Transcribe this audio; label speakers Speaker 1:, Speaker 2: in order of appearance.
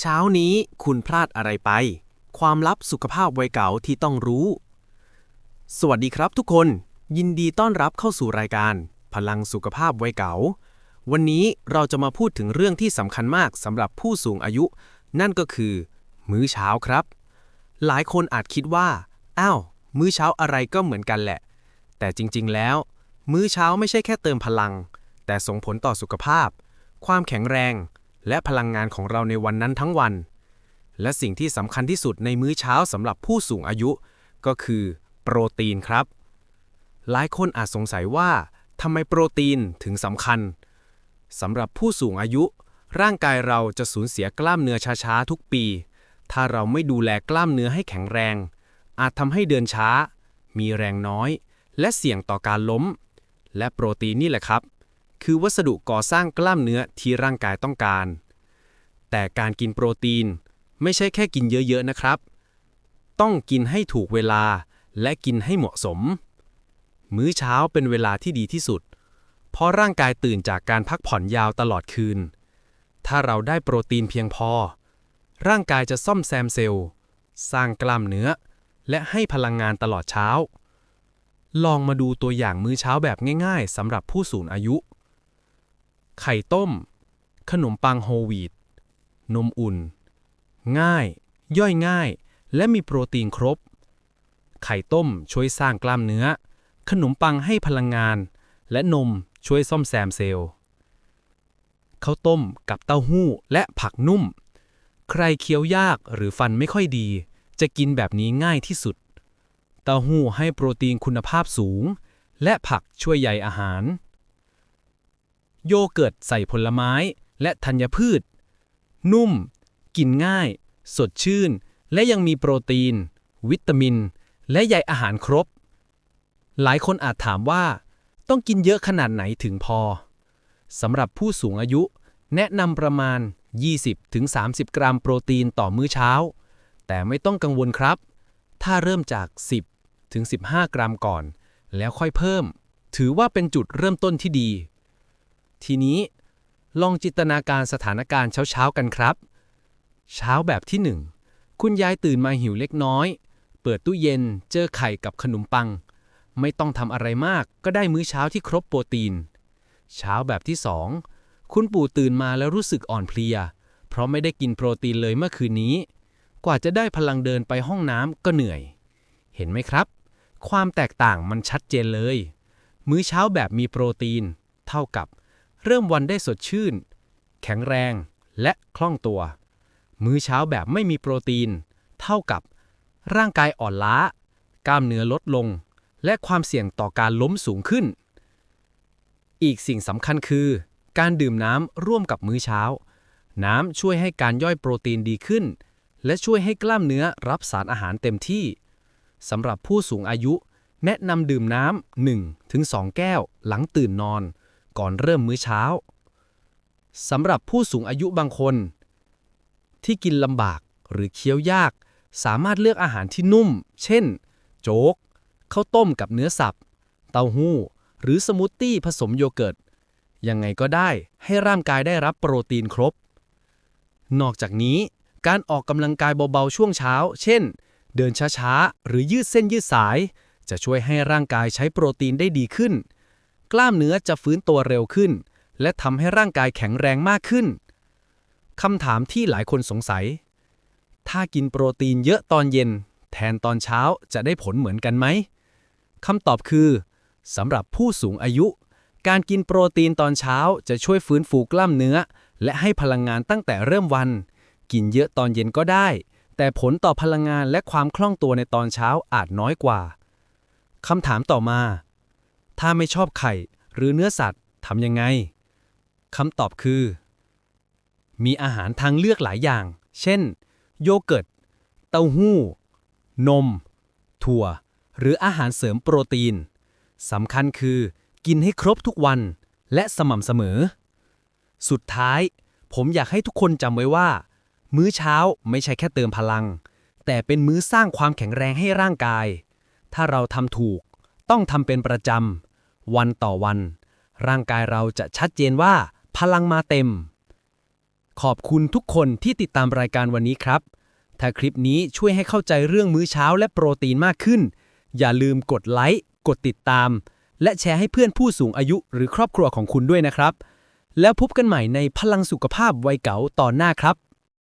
Speaker 1: เช้านี้คุณพลาดอะไรไป ความลับสุขภาพวัยเก่าที่ต้องรู้ สวัสดีครับทุกคน ยินดีต้อนรับเข้าสู่รายการ พลังสุขภาพวัยเก่า วันนี้เราจะมาพูดถึงเรื่องที่สำคัญมากสำหรับผู้สูงอายุ นั่นก็คือ มื้อเช้าครับ หลายคนอาจคิดว่า อ้าว มื้อเช้าอะไรก็เหมือนกันแหละ แต่จริงๆแล้ว มื้อเช้าไม่ใช่แค่เติมพลัง แต่ส่งผลต่อสุขภาพ ความแข็งแรง และพลังงานของเราในวันนั้นทั้งวัน และสิ่งที่สำคัญที่สุดในมื้อเช้าสำหรับผู้สูงอายุ ก็คือ โปรตีนครับ หลายคนอาจสงสัยว่าทำไมโปรตีนถึงสำคัญสำหรับผู้สูงอายุ ร่างกายเราจะสูญเสียกล้ามเนื้อช้าๆทุกปี ถ้าเราไม่ดูแลกล้ามเนื้อให้แข็งแรง อาจทำให้เดินช้า มีแรงน้อย และเสี่ยงต่อการล้ม และโปรตีนนี่แหละครับ คือวัสดุก่อสร้างกล้ามเนื้อที่ร่างกายต้องการ แต่การกินโปรตีน ไม่ใช่แค่กินเยอะๆนะครับ ต้องกินให้ถูกเวลาและกินให้เหมาะสม มื้อเช้าเป็นเวลาที่ดีที่สุด เพราะร่างกายตื่นจากการพักผ่อนยาวตลอดคืน ถ้าเราได้โปรตีนเพียงพอ ร่างกายจะซ่อมแซมเซลล์ สร้างกล้ามเนื้อ และให้พลังงานตลอดเช้า ลองมาดูตัวอย่างมื้อเช้าแบบง่าย ๆสำหรับผู้สูงอายุ ไข่ต้ม ขนมปังโฮลวีต นมอุ่น ง่าย ย่อยง่าย และมีโปรตีนครบ ไข่ต้มช่วยสร้างกล้ามเนื้อ ขนมปังให้พลังงาน และนมช่วยซ่อมแซมเซลล์ข้าวต้มกับเต้าหู้และผักนุ่ม ใครเคี้ยวยากหรือฟันไม่ค่อยดี จะกินแบบนี้ง่ายที่สุด เต้าหู้ให้โปรตีนคุณภาพสูง และผักช่วยใยอาหาร โยเกิร์ตใส่ผลไม้และธัญพืช นุ่ม กินง่าย สดชื่น และยังมีโปรตีน วิตามิน และใยอาหารครบ หลายคนอาจถามว่า ต้องกินเยอะขนาดไหนถึงพอสำหรับผู้สูงอายุ แนะนำประมาณ 20-30 กรัมโปรตีนต่อมื้อเช้า แต่ไม่ต้องกังวลครับ ถ้าเริ่มจาก 10-15 กรัมก่อน แล้วค่อยเพิ่ม ถือว่าเป็นจุดเริ่มต้นที่ดี ทีนี้ ลองจินตนาการสถานการณ์เช้าๆกันครับ เช้าแบบที่ 1 คุณยายตื่นมาหิวเล็กน้อย เปิดตู้เย็นเจอไข่กับขนมปัง ไม่ต้องทำอะไรมากก็ได้มื้อเช้าที่ครบโปรตีน เช้าแบบที่ 2 คุณปู่ตื่นมาแล้วรู้สึกอ่อนเพลีย เพราะไม่ได้กินโปรตีนเลยเมื่อคืนนี้ กว่าจะได้พลังเดินไปห้องน้ำก็เหนื่อย เห็นไหมครับ ความแตกต่างมันชัดเจนเลย มื้อเช้าแบบมีโปรตีน เท่ากับ เริ่มวันได้สดชื่น แข็งแรงและคล่องตัว มื้อเช้าแบบไม่มีโปรตีน เท่ากับ ร่างกายอ่อนล้า กล้ามเนื้อลดลง และความเสี่ยงต่อการล้มสูงขึ้น อีกสิ่งสำคัญคือ การดื่มน้ำร่วมกับมื้อเช้า น้ำช่วยให้การย่อยโปรตีนดีขึ้น และช่วยให้กล้ามเนื้อรับสารอาหารเต็มที่สำหรับผู้สูงอายุ แนะนำดื่มน้ำ1-2 แก้วหลังตื่นนอน ก่อนเริ่มมื้อเช้าสำหรับผู้สูงอายุบางคน ที่กินลำบากหรือเคี้ยวยาก สามารถเลือกอาหารที่นุ่ม เช่น โจ๊กข้าวต้มกับเนื้อสับ เต้าหู้ หรือสมูทตี้ผสมโยเกิร์ต ยังไงก็ได้ให้ร่างกายได้รับโปรตีนครบ นอกจากนี้การออกกำลังกายเบาๆช่วงเช้า เช่น เดินช้าๆ หรือยืดเส้นยืดสาย จะช่วยให้ร่างกายใช้โปรตีนได้ดีขึ้น กล้ามเนื้อจะฟื้นตัวเร็วขึ้น และทำให้ร่างกายแข็งแรงมากขึ้นคำถามที่หลายคนสงสัย ถ้ากินโปรตีนเยอะตอนเย็น แทนตอนเช้าจะได้ผลเหมือนกันไหมคำตอบคือสำหรับผู้สูงอายุ การกินโปรตีนตอนเช้าจะช่วยฟื้นฟูกล้ามเนื้อ และให้พลังงานตั้งแต่เริ่มวัน กินเยอะตอนเย็นก็ได้ แต่ผลต่อพลังงานและความคล่องตัวในตอนเช้าอาจน้อยกว่าคำถามต่อมา ถ้าไม่ชอบไข่หรือเนื้อสัตว์ทำยังไงคำตอบคือ มีอาหารทางเลือกหลายอย่าง เช่น โยเกิร์ต เต้าหู้ นม ถั่ว หรืออาหารเสริมโปรตีนสำคัญคือ กินให้ครบทุกวันและสม่ำเสมอ สุดท้าย ผมอยากให้ทุกคนจำไว้ว่า มื้อเช้าไม่ใช่แค่เติมพลัง แต่เป็นมื้อสร้างความแข็งแรงให้ร่างกาย ถ้าเราทำถูก ต้องทำเป็นประจำ วันต่อวัน ร่างกายเราจะชัดเจนว่า พลังมาเต็ม ขอบคุณทุกคนที่ติดตามรายการวันนี้ครับ ถ้าคลิปนี้ช่วยให้เข้าใจเรื่องมื้อเช้าและโปรตีนมากขึ้น อย่าลืมกดไลค์กดติดตาม และแชร์ให้เพื่อนผู้สูงอายุหรือครอบครัวของคุณด้วยนะครับ แล้วพบกันใหม่ในพลังสุขภาพวัยเก๋าตอนหน้าครับ